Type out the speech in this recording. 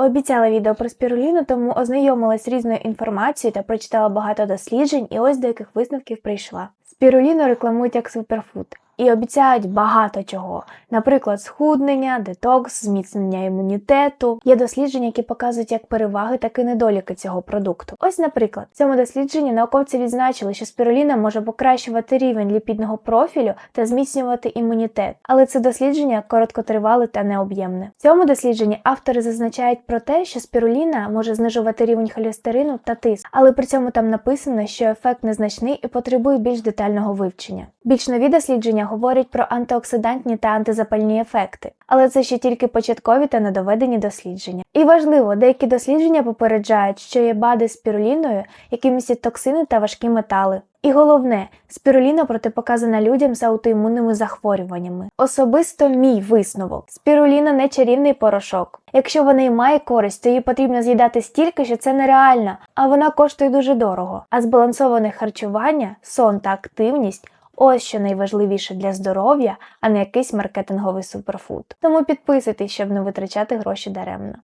Обіцяла відео про спіруліну, тому ознайомилась з різною інформацією та прочитала багато досліджень, і ось до яких висновків прийшла. Спіруліну рекламують як суперфуд і обіцяють багато чого, наприклад, схуднення, детокс, зміцнення імунітету. Є дослідження, які показують як переваги, так і недоліки цього продукту. Ось, наприклад, в цьому дослідженні науковці відзначили, що спіруліна може покращувати рівень ліпідного профілю та зміцнювати імунітет. Але це дослідження короткотривале та необ'ємне. В цьому дослідженні автори зазначають про те, що спіруліна може знижувати рівень холестерину та тиск, але при цьому там написано, що ефект незначний і потребує більш детального вивчення. Більш нові дослідження говорять про антиоксидантні та антизапальні ефекти, але це ще тільки початкові та недоведені дослідження. І важливо, деякі дослідження попереджають, що є БАДи з спіруліною, які містять токсини та важкі метали. І головне, спіруліна протипоказана людям з аутоімунними захворюваннями. Особисто мій висновок: спіруліна не чарівний порошок. Якщо вона і має користь, то її потрібно з'їдати стільки, що це нереально, а вона коштує дуже дорого. А збалансоване харчування, сон та активність. Ось що найважливіше для здоров'я, а не якийсь маркетинговий суперфуд. Тому підписуйтесь, щоб не витрачати гроші даремно.